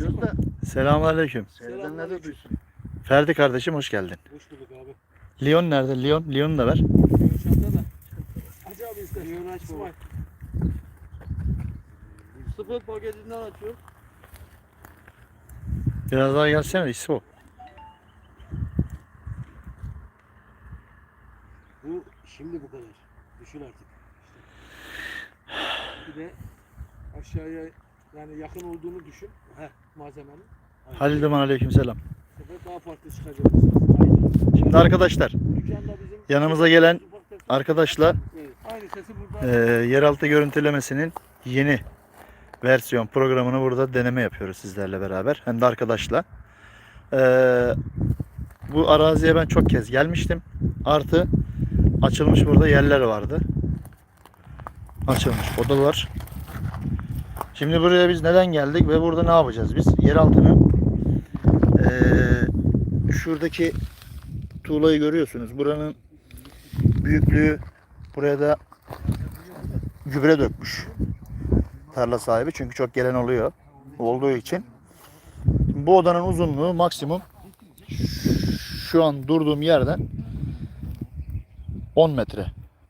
diyoruz da Selamünaleyküm. seyredenler de duysun. Ferdi kardeşim hoş geldin. Hoş bulduk abi. Leon nerede? Leon, Leon'u da ver. Çanta da. Aç abi istersen. Yön aç baba. Sıfır paketinden açıyor. Biraz daha gelsene İsmo. Bu şimdi bu kadar. Düşün artık. Bir de aşağıya yani yakın olduğunu düşün. Heh, malzemenin. Halil Duman aleyküm selam. Bu sefer daha farklı çıkacak. Aynen. Şimdi arkadaşlar Dükkanda bizim yanımıza gelen arkadaşla Evet, Aynı sesi burada. e, yeraltı görüntülemesinin yeni versiyon programını burada deneme yapıyoruz sizlerle beraber. Hem de arkadaşla. E, bu araziye ben çok kez gelmiştim. Artı açılmış burada yerler vardı. Açılmış odalar. Şimdi buraya biz neden geldik ve burada ne yapacağız biz? Yeraltının e, şuradaki tuğlayı görüyorsunuz. Buranın büyüklüğü buraya da gübre dökmüş tarla sahibi çünkü çok gelen oluyor olduğu için Şimdi bu odanın uzunluğu maksimum şu an durduğum yerden 10 metre.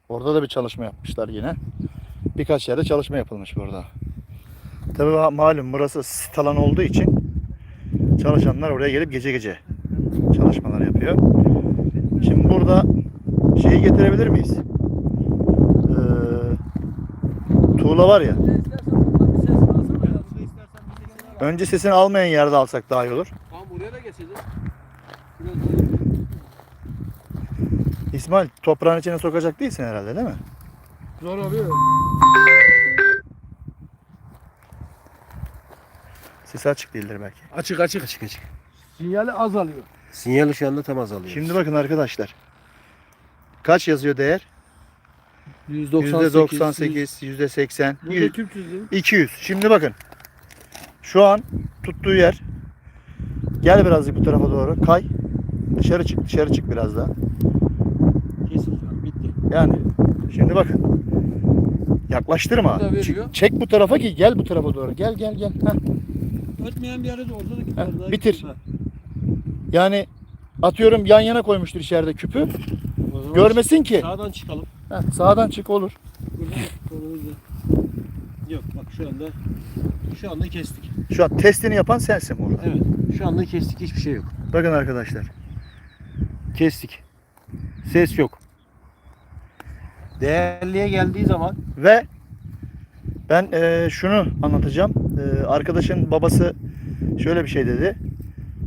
Orada da bir çalışma yapmışlar yine. Birkaç yerde çalışma yapılmış burada. Tabii ma- malum burası sit alan olduğu için çalışanlar oraya gelip gece gece çalışmalar yapıyor. Şimdi burada şeyi getirebilir miyiz? Ee, tuğla var ya. Önce sesini almayan yerde alsak daha iyi olur. Tamam buraya da geçeceğiz. İsmail toprağın içine sokacak değilsin herhalde değil mi? Zor oluyor. Sesi açık değildir belki. Açık açık. Açık açık. Sinyali azalıyor. Sinyal şu anda tam azalıyor. Şimdi bakın arkadaşlar. Kaç yazıyor değer? %98, %80, Burada 100, Türk yüzü. 200. Şimdi bakın. Şu an tuttuğu yer. Gel birazcık bu tarafa doğru. Kay. Dışarı çık, dışarı çık biraz daha. Kesin bitti. Yani şimdi bakın. Yaklaştırma. Burada veriyor. Çık- çek bu tarafa ki gel bu tarafa doğru. Gel gel gel. Heh. Ötmeyen bir yere de orada da gider. bitir. Yani atıyorum yan yana koymuştur içeride küpü. Görmesin ki. Sağdan çıkalım. Heh, sağdan çık olur. Yok bak şu anda şu anda kestik. Şu an testini yapan sensin burada. Evet. Şu anda kestik hiçbir şey yok. Bakın arkadaşlar. Kestik. Ses yok. Değerliye geldiği zaman Ve ben eee, şunu anlatacağım. Eee, arkadaşın babası şöyle bir şey dedi.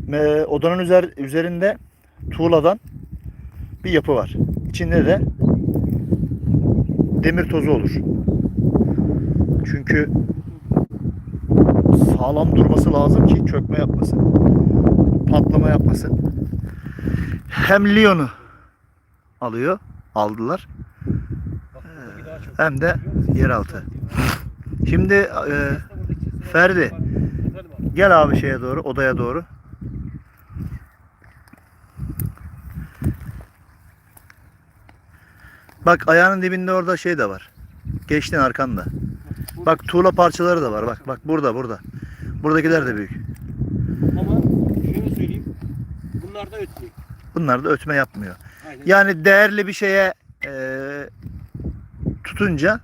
Eee, odanın üzer, üzerinde tuğladan bir yapı var. İçinde de demir tozu olur. Çünkü sağlam durması lazım ki çökme yapmasın. Patlama yapmasın. Hem Lyon'u alıyor. Aldılar. Hem de yeraltı. Şimdi e, Ferdi gel abi şeye doğru, odaya doğru. Bak ayağının dibinde orada şey de var. Geçtin arkanda. Bak tuğla parçaları da var. Bak bak burada burada. Buradakiler de büyük. Ama şöyle söyleyeyim. Bunlar da ötmüyor. Bunlar da ötme yapmıyor. Aynen. Yani değerli bir şeye e, tutunca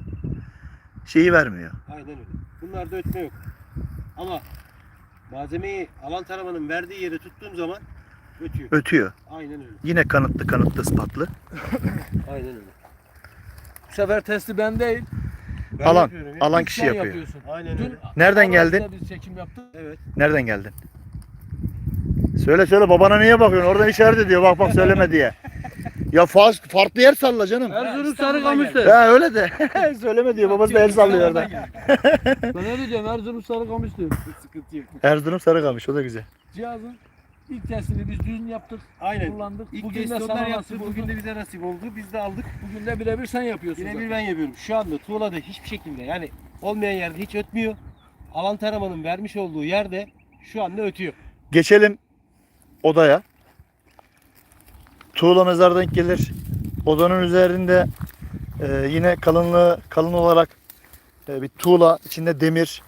şeyi vermiyor. Aynen öyle. Bunlarda ötme yok. Ama malzemeyi alan taramanın verdiği yere tuttuğum zaman ötüyor. Ötüyor. Aynen öyle. Yine kanıtlı kanıtlı ispatlı. Aynen öyle. Bu sefer testi ben değil. Ben Alan, yapıyorum ya. alan kişi sen yapıyor. yapıyorsun. Aynen Dün öyle. Nereden geldin? Biz çekim yaptık. Evet. Nereden geldin? Söyle söyle babana niye bakıyorsun? Oradan işaret ediyor. Bak bak söyleme diye. Ya fa- farklı yer salla canım. Erzurum Sarıkamış'ta. Ha öyle de. söyleme diyor. Babası da el sallıyor orada. Ben öyle diyorum Erzurum Sarıkamış diyorum. Sıkıntı yok. Erzurum Sarıkamış. O da güzel. Cihazın ilk testini biz dün yaptık. Aynen. Kullandık. İlk bugün de sana yaptı. oldu. Bugün de bize nasip oldu. Biz de aldık. Bugün de birebir sen yapıyorsun. Yine zaten. bir ben yapıyorum. Şu anda tuğlada hiçbir şekilde yani olmayan yerde hiç ötmüyor. Alan taramanın vermiş olduğu yerde şu anda ötüyor. Geçelim odaya. Tuğla mezar denk gelir. Odanın üzerinde e, yine kalınlığı kalın olarak e, bir tuğla içinde demir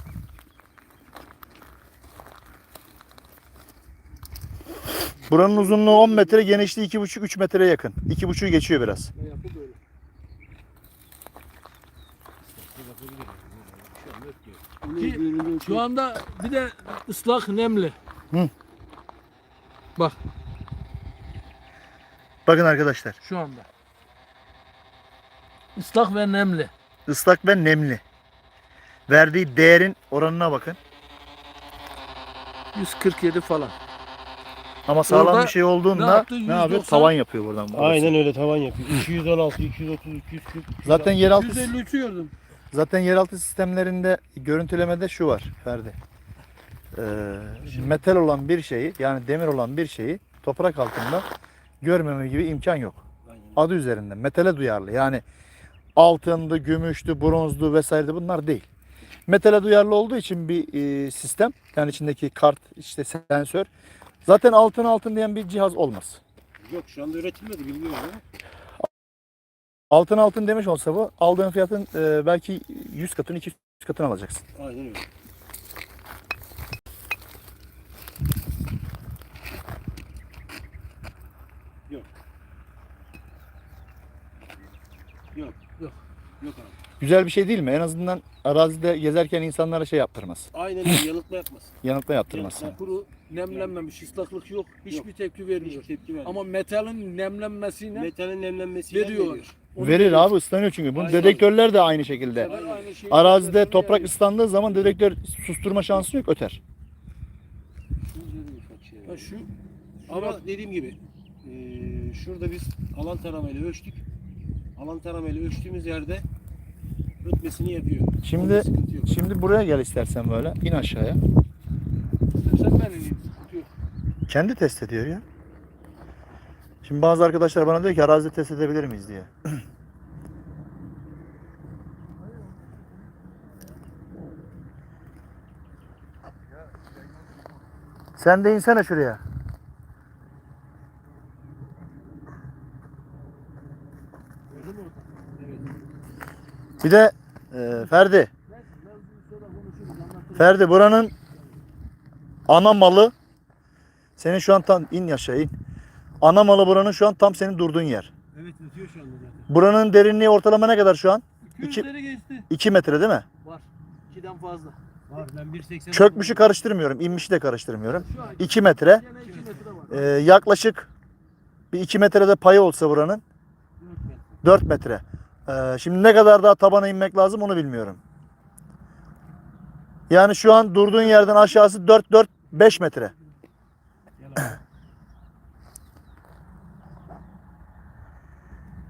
Buranın uzunluğu 10 metre, genişliği 2,5-3 metreye yakın. 2,5'u geçiyor biraz. Ki şu anda bir de ıslak nemli. Hı. Bak Bakın arkadaşlar. şu anda. Islak ve nemli. ıslak ve nemli. Verdiği değerin oranına bakın. 147 falan. Ama sağlam Orada bir şey ne olduğunda yaptı? ne yapıyor? 190. Tavan yapıyor buradan. burası. Aynen öyle tavan yapıyor. 216, 230, 240. Zaten yeraltı 153'ü gördüm. zaten yeraltı sistemlerinde görüntülemede şu var Ferdi. Ee, metal olan bir şeyi yani demir olan bir şeyi toprak altında görmeme gibi imkan yok. Adı üzerinde metale duyarlı. Yani altındı, gümüştü, bronzdu vesaire bunlar değil. Metale duyarlı olduğu için bir e, sistem yani içindeki kart işte sensör zaten altın altın diyen bir cihaz olmaz. Yok şu anda üretilmedi bilmiyorum ama. Altın altın demiş olsa bu aldığın fiyatın e, belki 100 katını 200 katını alacaksın. Aynen öyle. Yok. Yok. Yok abi. Güzel bir şey değil mi? En azından arazide gezerken insanlara şey yaptırmaz. Aynen öyle yanıltma yapmasın. Yanıltma yaptırmaz. Yanıltma. Kuru nemlenmemiş, ıslaklık yok. Hiçbir tepki vermiyor. Hiç tepki vermiyor. Ama metalin nemlenmesiyle metalin nemlenmesiyle veriyor. veriyor. Onu Verir abi ıslanıyor çünkü. Bunun Aynen. dedektörler de aynı şekilde. Aynı şeyi Arazide veriyor. toprak ıslandığı zaman dedektör susturma şansı yok öter. Ha şu Ama dediğim gibi eee, şurada biz alan taramayla ölçtük. Alan taramayla ölçtüğümüz yerde ötmesini yapıyor. Şimdi şimdi buraya gel istersen böyle. in aşağıya. sen ben ineyim. sıkıntı yok. Kendi test ediyor ya. Şimdi bazı arkadaşlar bana diyor ki arazide test edebilir miyiz diye. Sen de insene şuraya. Bir de e, Ferdi. Ferdi buranın ana malı senin şu an tam in aşağı in. Ana malı buranın şu an tam senin durduğun yer. Evet ötüyor şu anda zaten. Buranın derinliği ortalama ne kadar şu an? İki- 200'leri geçti. 2 metre değil mi? Var. 2'den fazla. Var ben 1.80 Çökmüşü karıştırmıyorum, inmişi de karıştırmıyorum. Şu an 2 metre. gene 2 metre var. Ee, yaklaşık bir 2 metrede payı olsa buranın 4 metre. Ee, şimdi ne kadar daha tabana inmek lazım onu bilmiyorum. Yani şu an durduğun yerden aşağısı 4 4 5 metre.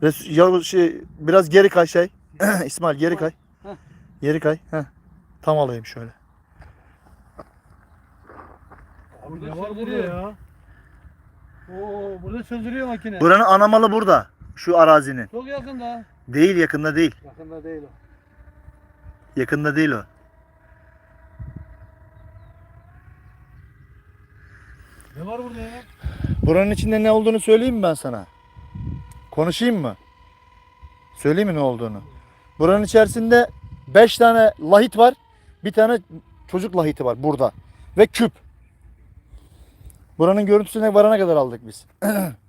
Resul, şey, biraz geri kay şey. İsmail geri kay. Geri kay. Heh. Tam alayım şöyle. Burada Ne var burada ya? Oo, burada söndürüyor makine. Buranın anamalı burada. Şu arazinin. Çok yakında. Değil yakında değil. Yakında değil o. Yakında değil o. Ne var burada ya? Buranın içinde ne olduğunu söyleyeyim mi ben sana? Konuşayım mı? Söyleyeyim mi ne olduğunu? Buranın içerisinde 5 tane lahit var. Bir tane çocuk lahiti var burada. Ve küp. Buranın görüntüsüne varana kadar aldık biz.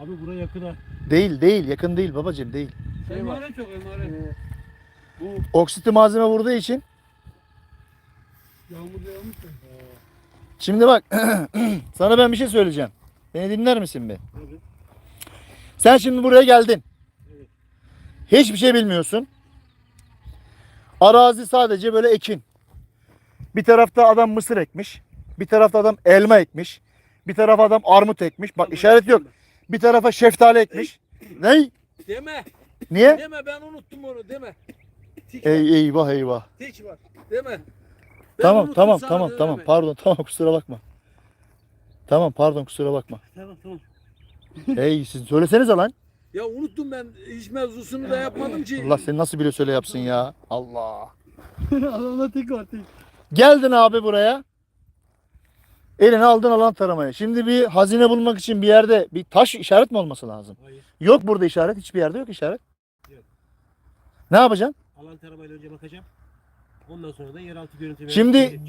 Abi bura yakın ha. Değil değil yakın değil babacığım değil. Şey var. çok emanet. Bu Oksitli malzeme vurduğu için. yağmur yağmış da. Şimdi bak sana ben bir şey söyleyeceğim. Beni dinler misin bir? Evet. Sen şimdi buraya geldin. Hiçbir şey bilmiyorsun. Arazi sadece böyle ekin. Bir tarafta adam mısır ekmiş. Bir tarafta adam elma ekmiş. Bir tarafa adam armut ekmiş. Bak işaret yok. Bir tarafa şeftali ekmiş. Ne? Deme. Niye? Deme ben unuttum onu deme. Ey, eyvah eyvah. Hiç var. Deme. Ben Tamam unuttum tamam sana tamam deme. tamam pardon tamam kusura bakma. Tamam pardon kusura bakma. Tamam tamam. Ey siz söylesenize lan. Ya unuttum ben iş mevzusunu da yapmadım ki. Allah seni nasıl biliyor söyle yapsın ya. Allah. Adamda tek var tek. Geldin abi buraya. Eline aldın alan taramaya. Şimdi bir hazine bulmak için bir yerde bir taş işaret mi olması lazım? Hayır. Yok burada işaret. Hiçbir yerde yok işaret. Yok. Ne yapacaksın? Alan taramayla önce bakacağım. Ondan sonra da yeraltı görüntüleri. Şimdi-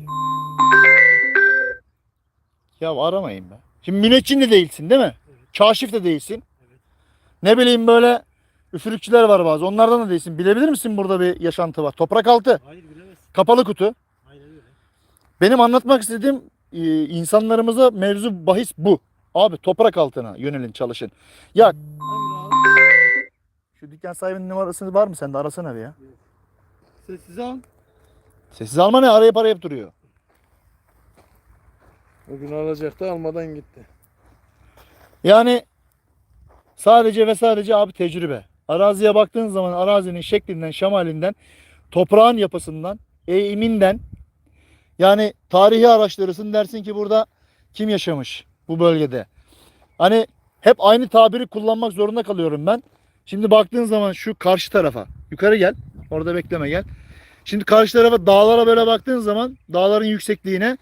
Ya aramayın be. Şimdi müneccin de değilsin değil mi? Kaşif de değilsin. Ne bileyim böyle üfürükçüler var bazı. Onlardan da değilsin. Bilebilir misin burada bir yaşantı var? Toprak altı, Hayır bilemezsin. kapalı kutu. Aynen öyle. Benim anlatmak istediğim e, insanlarımıza mevzu bahis bu. Abi toprak altına yönelin çalışın. Ya şu dükkan sahibinin numarası var mı sende? Arasana bir ya. Sessiz al. Sessiz alma ne? Arayıp arayıp duruyor. Bugün alacaktı almadan gitti. Yani sadece ve sadece abi tecrübe. Araziye baktığın zaman arazinin şeklinden, şemalinden, toprağın yapısından, eğiminden yani tarihi araştırırsın dersin ki burada kim yaşamış bu bölgede. Hani hep aynı tabiri kullanmak zorunda kalıyorum ben. Şimdi baktığın zaman şu karşı tarafa yukarı gel. Orada bekleme gel. Şimdi karşı tarafa dağlara böyle baktığın zaman dağların yüksekliğine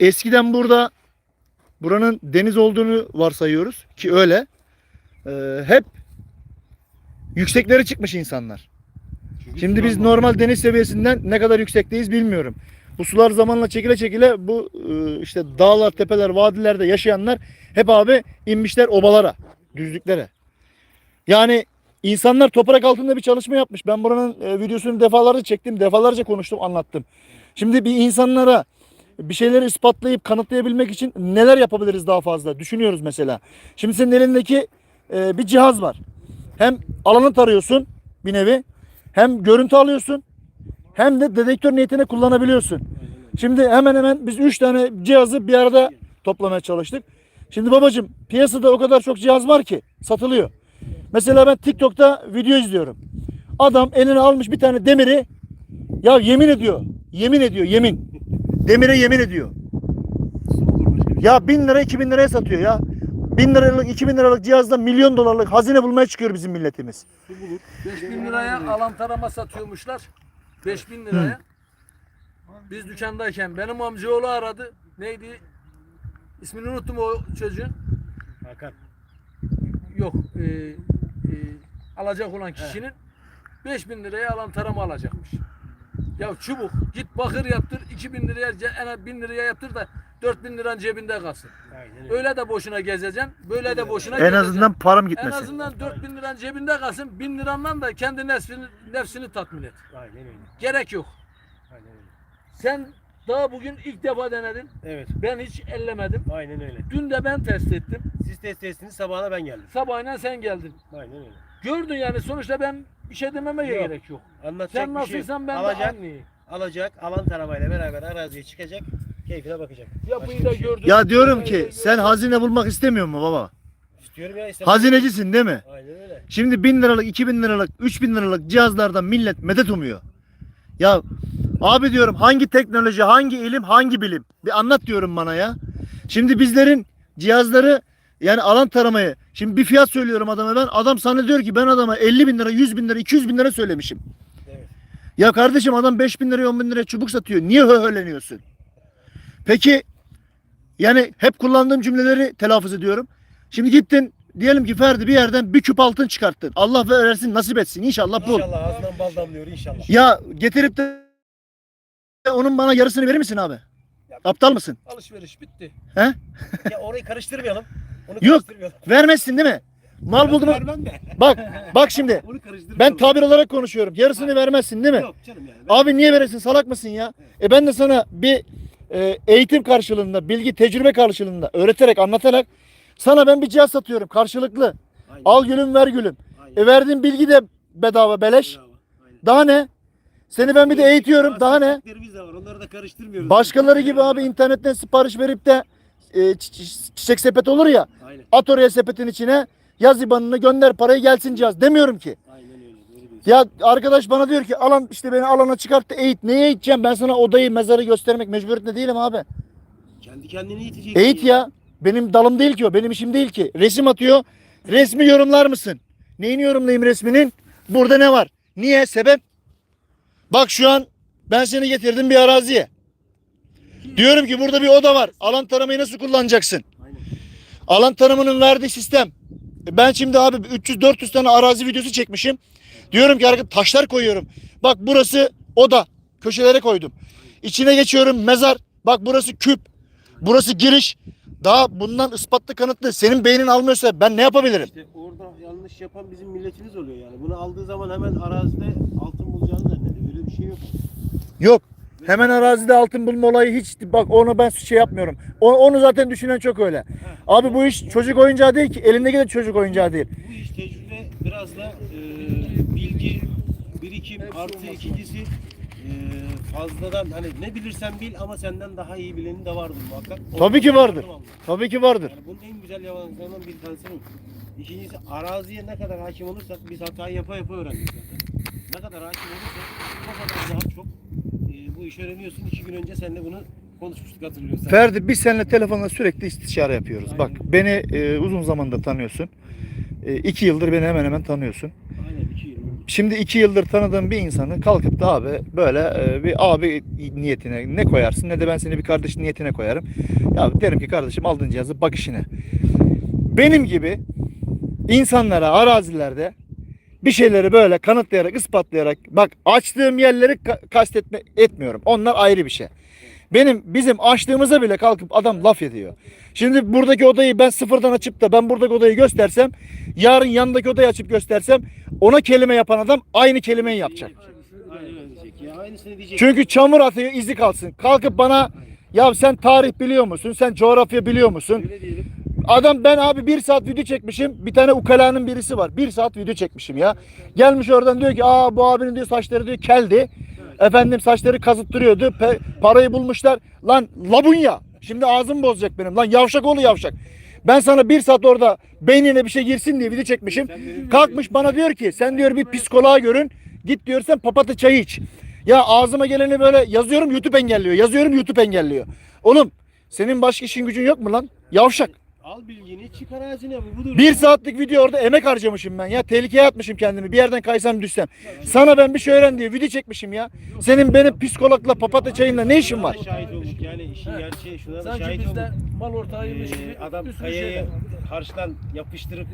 eskiden burada buranın deniz olduğunu varsayıyoruz ki öyle. Ee, hep yükseklere çıkmış insanlar. Şimdi biz normal deniz seviyesinden ne kadar yüksekteyiz bilmiyorum. Bu sular zamanla çekile çekile bu e, işte dağlar, tepeler, vadilerde yaşayanlar hep abi inmişler obalara, düzlüklere. Yani insanlar toprak altında bir çalışma yapmış. Ben buranın e, videosunu defalarca çektim, defalarca konuştum, anlattım. Şimdi bir insanlara bir şeyleri ispatlayıp kanıtlayabilmek için neler yapabiliriz daha fazla düşünüyoruz mesela. Şimdi senin elindeki e, bir cihaz var. Hem alanı tarıyorsun bir nevi hem görüntü alıyorsun hem de dedektör niyetine kullanabiliyorsun. Şimdi hemen hemen biz 3 tane cihazı bir arada toplamaya çalıştık. Şimdi babacım piyasada o kadar çok cihaz var ki satılıyor. Mesela ben TikTok'ta video izliyorum. Adam eline almış bir tane demiri ya yemin ediyor. Yemin ediyor yemin. Demire yemin ediyor. Ya 1000 lira 2000 liraya satıyor ya. 1000 liralık 2000 liralık cihazda milyon dolarlık hazine bulmaya çıkıyor bizim milletimiz. 5000 liraya alan tarama satıyormuşlar. 5000 liraya. Biz dükkandayken benim amcaoğlu aradı. Neydi? İsmini unuttum o çocuğun. Hakan. Yok. E, e, alacak olan kişinin 5000 liraya alan tarama alacakmış. Ya çubuk git bakır yaptır 2000 liraya en az 1000 liraya yaptır da 4000 liran cebinde kalsın. Aynen öyle. Öyle de boşuna gezeceksin. Böyle de boşuna En gezeceksin. azından param En gitmesin. azından 4000 liran cebinde kalsın. 1000 lirandan da kendi nefsini, nefsini tatmin et. Aynen öyle. Gerek yok. Aynen öyle. Sen daha bugün ilk defa denedin. Evet. Ben hiç ellemedim. Aynen öyle. Dün de ben test ettim. Siz test ettiniz sabahına ben geldim. Sabahına sen geldin. Aynen öyle. Gördün yani sonuçta ben bir şey dememe Yok. gerek yok. Anlatacak Sen bir şey yok. nasılsan ben alacak, de aynıyım. alacak, alan taramayla beraber araziye çıkacak, keyfine bakacak. Yapıyı Başka da şey yok. gördün. Ya diyorum ki sen hazine bulmak istemiyor mu baba? İstiyorum ya istemem. Hazinecisin değil mi? Aynen öyle. Şimdi 1000 liralık, 2000 liralık, 3000 liralık cihazlardan millet medet umuyor. Ya abi diyorum hangi teknoloji, hangi ilim, hangi bilim? Bir anlat diyorum bana ya. Şimdi bizlerin cihazları yani alan taramayı. Şimdi bir fiyat söylüyorum adama ben. Adam sana diyor ki ben adama 50 bin lira, 100 bin lira, 200 bin lira söylemişim. Evet. Ya kardeşim adam 5 bin liraya 10 bin liraya çubuk satıyor. Niye höhöleniyorsun? Peki yani hep kullandığım cümleleri telaffuz ediyorum. Şimdi gittin diyelim ki Ferdi bir yerden bir küp altın çıkarttın. Allah versin nasip etsin. İnşallah bul. İnşallah ağzından bal damlıyor inşallah. Ya getirip de onun bana yarısını verir misin abi? Aptal mısın? Alışveriş bitti. Ya orayı karıştırmayalım. Onu Yok. karıştırmayalım. Vermezsin değil mi? Mal buldum. Vermem de. Bak bak şimdi. Ben tabir olarak konuşuyorum. Yarısını vermezsin değil mi? Yok canım yani. Abi niye veresin? Salak mısın ya? E ben de sana bir e, eğitim karşılığında, bilgi, tecrübe karşılığında öğreterek, anlatarak sana ben bir cihaz satıyorum karşılıklı. Aynen. Al gülüm ver gülüm. Aynen. E verdiğin bilgi de bedava beleş. Aynen. Daha ne? Seni ben bir de eğitiyorum. Daha ne? Var. Onları da karıştırmıyoruz. Başkaları gibi abi internetten sipariş verip de e, çi- çi- çiçek sepet olur ya. Aynen. At oraya sepetin içine. Yaz IBAN'ını gönder parayı gelsin cihaz. Demiyorum ki. Aynen öyle. Doğru diyorsun. Ya arkadaş bana diyor ki alan işte beni alana çıkarttı eğit. Neye eğiteceğim? Ben sana odayı mezarı göstermek mecburiyetinde değilim abi. Kendi kendini eğiteceksin. Eğit ya. Benim dalım değil ki o. Benim işim değil ki. Resim atıyor. Resmi yorumlar mısın? Neyini yorumlayayım resminin? Burada ne var? Niye? Sebep? Bak şu an ben seni getirdim bir araziye. Diyorum ki burada bir oda var. Alan taramayı nasıl kullanacaksın? Aynen. Alan tanımının verdiği sistem. E Ben şimdi abi 300-400 tane arazi videosu çekmişim. Diyorum ki arka taşlar koyuyorum. Bak burası oda. köşelere koydum. İçine geçiyorum mezar. Bak burası küp. Burası giriş. Daha bundan ispatlı kanıtlı. Senin beynin almıyorsa ben ne yapabilirim? İşte orada yanlış yapan bizim milletimiz oluyor yani. Bunu aldığı zaman hemen arazide altın bulacağını zannediyor. Öyle bir şey yok. Yok. Hemen arazide altın bulma olayı hiç bak onu ben şey yapmıyorum. O- onu zaten düşünen çok öyle. Abi bu iş çocuk oyuncağı değil ki. Elindeki de çocuk oyuncağı değil. Bu iş tecrübe biraz da e, bilgi, birikim artı ikincisi e, fazladan hani ne bilirsen bil ama senden daha iyi bilenin de vardır muhakkak. Tabii ki vardır. Tabii ki vardır. Yani bunun en güzel yalanlarından bir tanesi bu. İkincisi araziye ne kadar hakim olursak biz hatayı yapa yapa öğrendik zaten. Ne kadar hakim olursak o kadar daha çok e, bu işi öğreniyorsun. İki gün önce seninle bunu konuşmuştuk hatırlıyorsan. Ferdi biz seninle telefonla sürekli istişare yapıyoruz. Bak beni e, uzun zamandır tanıyorsun. E, iki yıldır beni hemen hemen tanıyorsun. Şimdi iki yıldır tanıdığım bir insanı kalkıp da abi böyle e, bir abi niyetine ne koyarsın ne de ben seni bir kardeş niyetine koyarım. Ya derim ki kardeşim aldığın cihazı bak işine. Benim gibi insanlara arazilerde bir şeyleri böyle kanıtlayarak ispatlayarak bak açtığım yerleri ka- kastetme etmiyorum. Onlar ayrı bir şey. Benim bizim açtığımıza bile kalkıp adam laf ediyor. Şimdi buradaki odayı ben sıfırdan açıp da ben buradaki odayı göstersem yarın yanındaki odayı açıp göstersem ona kelime yapan adam aynı kelimeyi yapacak. Çünkü çamur atıyor izi kalsın. Kalkıp bana ya sen tarih biliyor musun? Sen coğrafya biliyor musun? Adam ben abi bir saat video çekmişim. Bir tane ukalanın birisi var. Bir saat video çekmişim ya. Gelmiş oradan diyor ki aa bu abinin diyor saçları diyor keldi. Efendim saçları kazıttırıyordu. Pe- parayı bulmuşlar. Lan labunya. Şimdi ağzım bozacak benim. Lan yavşak oğlu yavşak. Ben sana bir saat orada beynine bir şey girsin diye video çekmişim. Kalkmış bana diyor ki sen diyor bir psikoloğa görün. Git diyor sen papatya çayı iç. Ya ağzıma geleni böyle yazıyorum YouTube engelliyor. Yazıyorum YouTube engelliyor. Oğlum senin başka işin gücün yok mu lan? Yavşak. Al bilgini çık arazine bu budur. Bir saatlik video orada emek harcamışım ben ya. Tehlikeye atmışım kendimi. Bir yerden kaysam düşsem. Sana ben bir şey öğren diye video çekmişim ya. Senin benim psikologla papatya çayınla ne işin var? Şahit olduk yani işin gerçeği şuna da Sanki şahit bizde olduk. mal ortağıymış gibi Ee, adam bir sürü kayayı şeyler. karşıdan yapıştırıp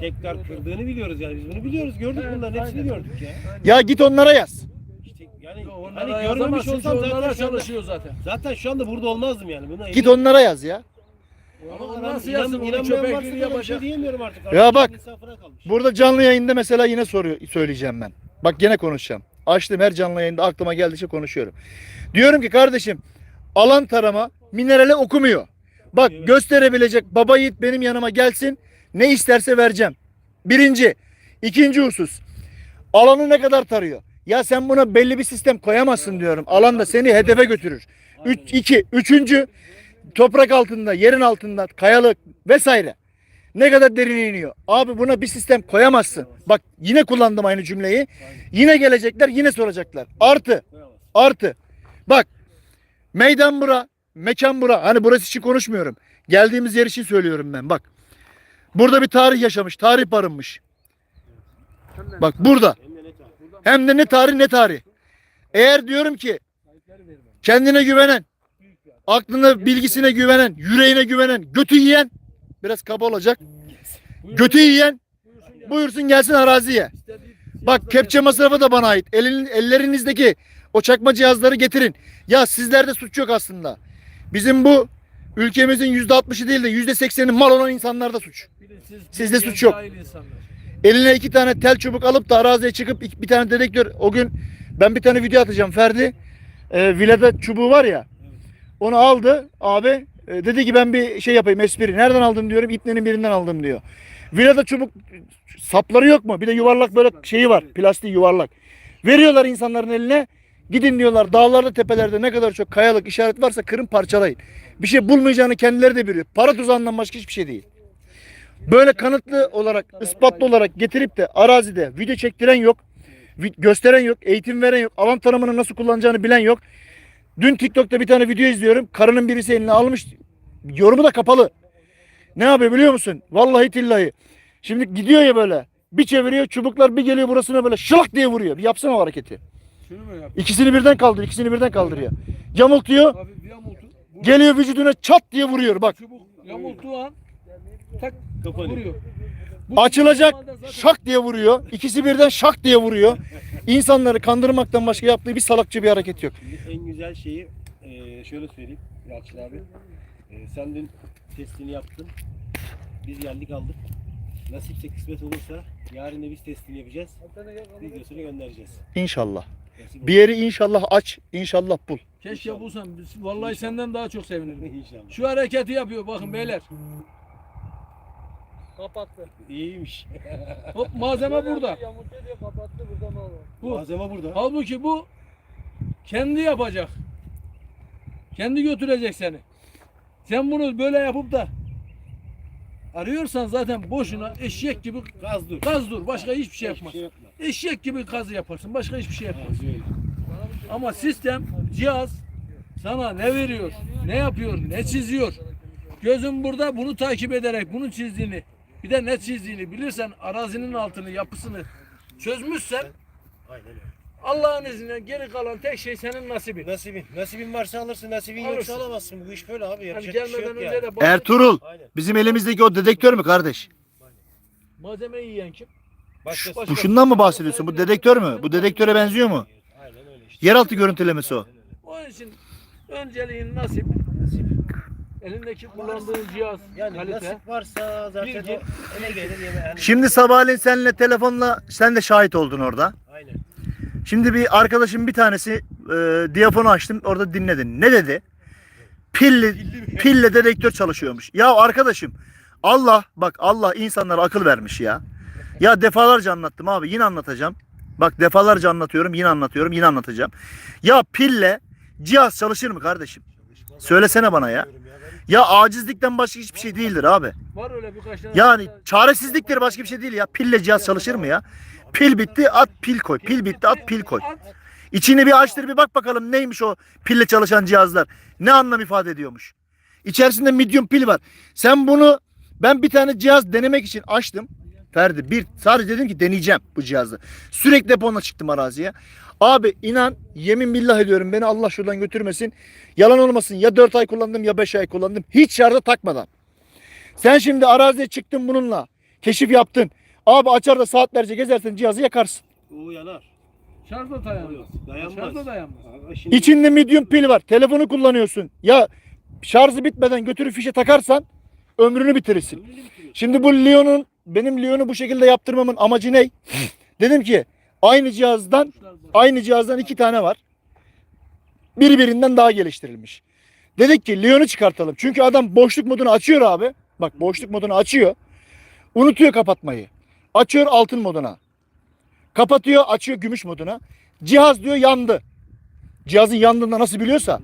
tekrar kırdığını biliyoruz yani biz bunu biliyoruz gördük Evet, bunların hepsini aynen. gördük ya. Ya git onlara yaz. İşte yani Onlara hani görmemiş yazamazsın, olsam zaten şu anda, çalışıyor zaten. zaten şu anda burada olmazdım yani. Buna Git onlara yaz ya. Ama nasıl inan, yazsın onu inanmayan köpek varsa şey diyemiyorum artık. Ya bak. Burada canlı yayında mesela yine soruyor söyleyeceğim ben. Bak gene konuşacağım. Açtım her canlı yayında aklıma geldikçe konuşuyorum. Diyorum ki kardeşim alan tarama minerale okumuyor. Bak gösterebilecek baba yiğit benim yanıma gelsin. Ne isterse vereceğim. Birinci. ikinci husus. Alanı ne kadar tarıyor? Ya sen buna belli bir sistem koyamazsın diyorum. Alan da seni hedefe götürür. Üç, iki. Üçüncü. Toprak altında, yerin altında, kayalık vesaire. Ne kadar derine iniyor. Abi buna bir sistem koyamazsın. Bak yine kullandım aynı cümleyi. Yine gelecekler yine soracaklar. Artı. Artı. Bak. Meydan bura. Mekan bura. Hani burası için konuşmuyorum. Geldiğimiz yer için söylüyorum ben. Bak. Burada bir tarih yaşamış. Tarih barınmış. Bak burada. Hem de ne tarih ne tarih. Eğer diyorum ki kendine güvenen, aklına bilgisine güvenen, yüreğine güvenen, götü yiyen biraz kaba olacak. Götü yiyen buyursun gelsin araziye. Bak kepçe masrafı da bana ait. Elin, ellerinizdeki o çakma cihazları getirin. Ya sizlerde suç yok aslında. Bizim bu ülkemizin yüzde altmışı değil de yüzde sekseni mal olan insanlarda suç. Sizde suç yok. Eline iki tane tel çubuk alıp da araziye çıkıp bir tane dedektör. O gün ben bir tane video atacağım Ferdi. E, vilada çubuğu var ya. Onu aldı abi. E, dedi ki ben bir şey yapayım espri. Nereden aldın diyorum. İpnenin birinden aldım diyor. Vilada çubuk sapları yok mu? Bir de yuvarlak böyle şeyi var. Plastiği yuvarlak. Veriyorlar insanların eline. Gidin diyorlar dağlarda tepelerde ne kadar çok kayalık işaret varsa kırın parçalayın. Bir şey bulmayacağını kendileri de biliyor. Para tuzağından başka hiçbir şey değil. Böyle kanıtlı olarak, ispatlı olarak getirip de arazide video çektiren yok. Gösteren yok, eğitim veren yok, alan tanımını nasıl kullanacağını bilen yok. Dün TikTok'ta bir tane video izliyorum. Karının birisi eline almış. Yorumu da kapalı. Ne yapıyor biliyor musun? Vallahi tillahi. Şimdi gidiyor ya böyle. Bir çeviriyor çubuklar bir geliyor burasına böyle şılak diye vuruyor. Bir yapsana o hareketi. Şunu mu yap? İkisini birden kaldır, ikisini birden kaldırıyor. Yamultuyor. Hafif yamultu. Geliyor vücuduna çat diye vuruyor bak. çubuk yamultuğu an tak Kapanıyor. vuruyor. Bu Açılacak zaten- şak diye vuruyor. İkisi birden şak diye vuruyor. İnsanları kandırmaktan başka yaptığı bir salakça bir hareket yok. En güzel şeyi eee, şöyle söyleyeyim Yalçın abi. Eee, sen dün testini yaptın. Biz geldik aldık. Nasipse kısmet olursa yarın da biz testini yapacağız. Videosunu göndereceğiz. İnşallah. Bir yeri inşallah aç, inşallah bul. Keşke bulsam. Vallahi senden daha çok sevinirim. olursa İnşallah. Şu hareketi yapıyor bakın beyler. Kapattı. İyiymiş. Hop malzeme burada. Yamuk diye kapattı burada mal var. Bu. Malzeme burada. Halbuki bu kendi yapacak. Kendi götürecek seni. Sen bunu böyle yapıp da arıyorsan zaten boşuna eşek gibi Gaz dur. gaz dur. Başka hiçbir şey yapma. şey yapma. Eşek gibi gaz yaparsın. Başka hiçbir şey yapma. Gaz öyle. Ama sistem, cihaz sana ne veriyor, ne yapıyor, ne çiziyor. Gözün burada bunu takip ederek bunun çizdiğini, bir de ne çizdiğini bilirsen arazinin altını, yapısını çözmüşsen Aynen öyle. Allah'ın izniyle geri kalan tek şey senin nasibin. Nasibin. Nasibin varsa alırsın, nasibin Alırsın. yoksa alamazsın. Bu iş böyle abi. Hani Yapacak bir şey gelmeden yok önce yani. de bak- Ertuğrul, Aynen. bizim elimizdeki o dedektör mü kardeş? malzemeyi yiyen kim? Başkası. Bu şundan mı bahsediyorsun? Bu dedektör mü? Bu dedektöre benziyor mu? Aynen öyle işte. Yeraltı görüntülemesi o. Onun için önceliğin nasip. Elindeki kullandığın cihaz, Yani kalite. nasip varsa zaten Bilgi. o ele gelir yeme. Yani. Şimdi sabahleyin seninle telefonla sen de şahit oldun orada. Aynen. Şimdi bir arkadaşım bir tanesi e, diyafonu açtım orada dinledin. Ne dedi? Pilli, pille dedektör çalışıyormuş. Ya arkadaşım Allah bak Allah insanlara akıl vermiş ya. Ya defalarca anlattım abi yine anlatacağım. Bak defalarca anlatıyorum yine anlatıyorum yine anlatacağım. Ya pille cihaz çalışır mı kardeşim? Söylesene bana ya. Ya acizlikten başka hiçbir şey değildir abi. Var öyle birkaç tane. Yani çaresizliktir başka bir şey değil ya. Pille cihaz çalışır mı ya? Pil bitti at pil koy. Pil bitti at pil koy. İçini bir açtır bir bak bakalım neymiş o pille çalışan cihazlar. Ne anlam ifade ediyormuş. İçerisinde medium pil var. Sen bunu ben bir tane cihaz denemek için açtım. Ferdi bir sadece dedim ki deneyeceğim bu cihazı. Sürekli deponla çıktım araziye. Abi inan yemin billah ediyorum beni Allah şuradan götürmesin. Yalan olmasın ya 4 ay kullandım ya 5 ay kullandım. Hiç şarja takmadan. Sen şimdi araziye çıktın bununla. Keşif yaptın. Abi açar da saatlerce gezersen cihazı yakarsın. O yanar. şarj da dayanmaz. Dayanmaz. Şarj da dayanmaz. Abi şimdi İçinde medium pil var. Telefonu kullanıyorsun. Ya şarjı bitmeden götürüp fişe takarsan ömrünü bitirirsin. Şimdi bu Leon'un benim Leon'u bu şekilde yaptırmamın amacı ne? Dedim ki aynı cihazdan aynı cihazdan iki tane var. Biri birinden daha geliştirilmiş. Dedik ki Leon'u çıkartalım. Çünkü adam boşluk modunu açıyor abi. Bak boşluk modunu açıyor. Unutuyor kapatmayı. Açıyor altın moduna. Kapatıyor açıyor gümüş moduna. Cihaz diyor yandı. Cihazın yandığında nasıl biliyorsa.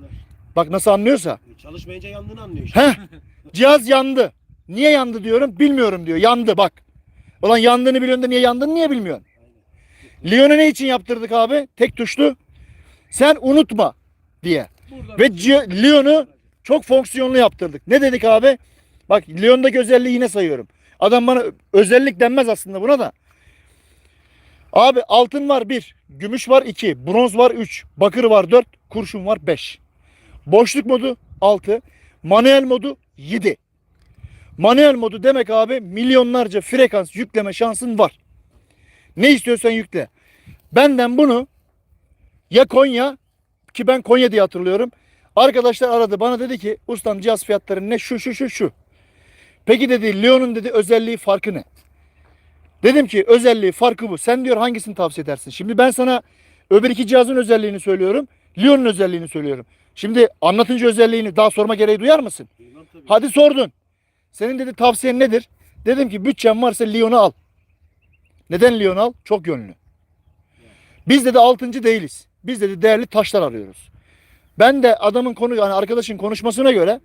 Bak nasıl anlıyorsa. çalışmayınca yandığını anlıyor işte. Heh. Cihaz yandı. Niye yandı diyorum bilmiyorum diyor. Yandı bak. Ulan yandığını biliyorsun da niye yandığını niye bilmiyorsun? Leon'u ne için yaptırdık abi? Tek tuşlu. Sen unutma diye. Burada Ve Ci- Leon'u çok fonksiyonlu yaptırdık. Ne dedik abi? Bak Leon'daki özelliği yine sayıyorum. Adam bana özellik denmez aslında buna da. Abi altın var 1, gümüş var 2, bronz var 3, bakır var 4, kurşun var 5. Boşluk modu 6, manuel modu 7. Manuel modu demek abi milyonlarca frekans yükleme şansın var. Ne istiyorsan yükle. Benden bunu ya Konya ki ben Konya diye hatırlıyorum. Arkadaşlar aradı bana dedi ki ustam cihaz fiyatları ne şu şu şu şu. Peki dedi Leon'un dedi özelliği farkı ne? Dedim ki özelliği farkı bu. Sen diyor hangisini tavsiye edersin? Şimdi ben sana öbür iki cihazın özelliğini söylüyorum. Leon'un özelliğini söylüyorum. Şimdi anlatınca özelliğini daha sorma gereği duyar mısın? Hadi sordun. Senin dedi tavsiyen nedir? Dedim ki bütçen varsa Lyon'u al. Neden Lyon al? Çok yönlü. Biz dedi altıncı değiliz. Biz dedi değerli taşlar arıyoruz. Ben de adamın konu yani arkadaşın konuşmasına göre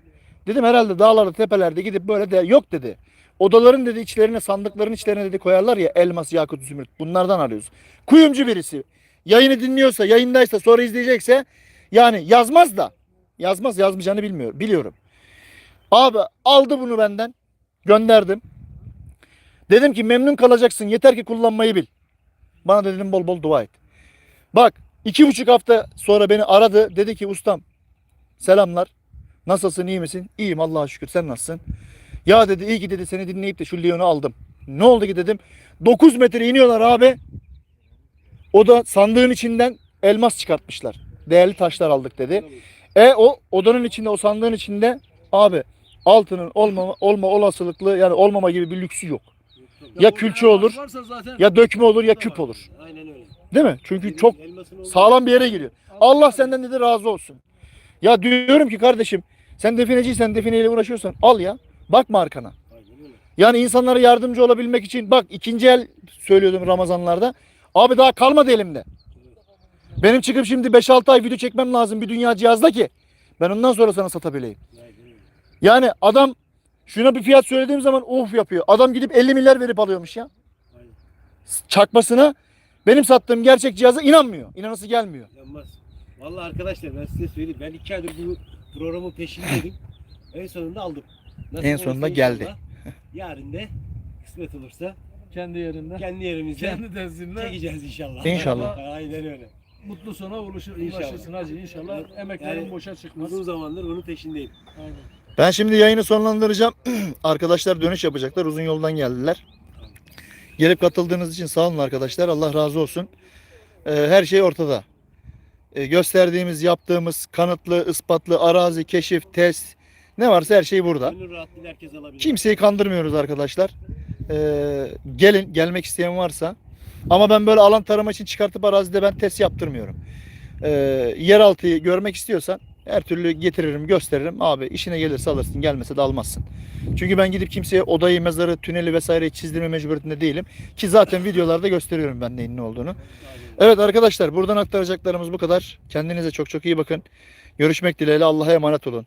dedim herhalde dağlarda tepelerde gidip böyle de yok dedi. Odaların dedi içlerine sandıkların içlerine dedi koyarlar ya elmas, yakut, zümrüt. Bunlardan arıyoruz. Kuyumcu birisi. Yayını dinliyorsa, yayındaysa, sonra izleyecekse yani yazmaz da. Yazmaz yazmayacağını bilmiyor. Biliyorum. Abi aldı bunu benden. Gönderdim. Dedim ki memnun kalacaksın. Yeter ki kullanmayı bil. Bana dedim bol bol dua et. Bak iki buçuk hafta sonra beni aradı. Dedi ki ustam selamlar. Nasılsın iyi misin? İyiyim Allah'a şükür. Sen nasılsın? Ya dedi iyi ki dedi seni dinleyip de şu Lyon'u aldım. Ne oldu ki dedim. 9 metre iniyorlar abi. O da sandığın içinden elmas çıkartmışlar. Değerli taşlar aldık dedi. E o odanın içinde o sandığın içinde abi altının olmama, olma olasılıklı yani olmama gibi bir lüksü yok. Ya külçe olur, varsa zaten Ya dökme olur ya küp olur. Aynen öyle. Değil mi? Çünkü çok Elmasın olduğu- sağlam bir yere giriyor. Allah senden dedi razı olsun. Ya diyorum ki kardeşim sen defineciysen defineyle uğraşıyorsan al ya. Bakma arkana. Aynen öyle. Yani insanlara yardımcı olabilmek için bak ikinci el söylüyordum Ramazanlarda. Abi daha kalmadı elimde. Benim çıkıp şimdi 5-6 ay video çekmem lazım bir dünya cihazda ki ben ondan sonra sana satabileyim. Aynen öyle. Yani adam şuna bir fiyat söylediğim zaman uf yapıyor. Adam gidip 50 milyar verip alıyormuş ya. Aynen. Çakmasına benim sattığım gerçek cihaza inanmıyor. İnanası gelmiyor. Yanmaz. Vallahi arkadaşlar ben size söyleyeyim. Ben iki aydır bu programın peşindeydim. en sonunda aldım. Nasıl En sonunda geldi. inşallah Yarın da kısmet olursa kendi yerinde. kendi yerimizde Kendi dersinde çekeceğiz inşallah. İnşallah. Aynen öyle. mutlu sona ulaşır, İnşallah. ulaşırsın hacı inşallah. Emeklerin Yani boşa çıkmaz. Uzun zamandır bunun peşindeyim. Aynen. Ben şimdi yayını sonlandıracağım. Arkadaşlar dönüş yapacaklar. Uzun yoldan geldiler. Gelip katıldığınız için sağ olun arkadaşlar. Allah razı olsun. Ee, her şey ortada. Ee, gösterdiğimiz, yaptığımız kanıtlı, ispatlı, arazi, keşif, test ne varsa her şey burada. Kimseyi kandırmıyoruz arkadaşlar. Ee, gelin, gelmek isteyen varsa. Ama ben böyle alan tarama için çıkartıp arazide ben test yaptırmıyorum. Ee, yeraltıyı görmek istiyorsan her türlü getiririm, gösteririm. Abi işine gelirse alırsın, gelmese de almazsın. Çünkü ben gidip kimseye odayı, mezarı, tüneli vesaire çizdirme mecburiyetinde değilim. Ki zaten videolarda gösteriyorum ben neyin ne olduğunu. Evet arkadaşlar buradan aktaracaklarımız bu kadar. Kendinize çok çok iyi bakın. Görüşmek dileğiyle Allah'a emanet olun.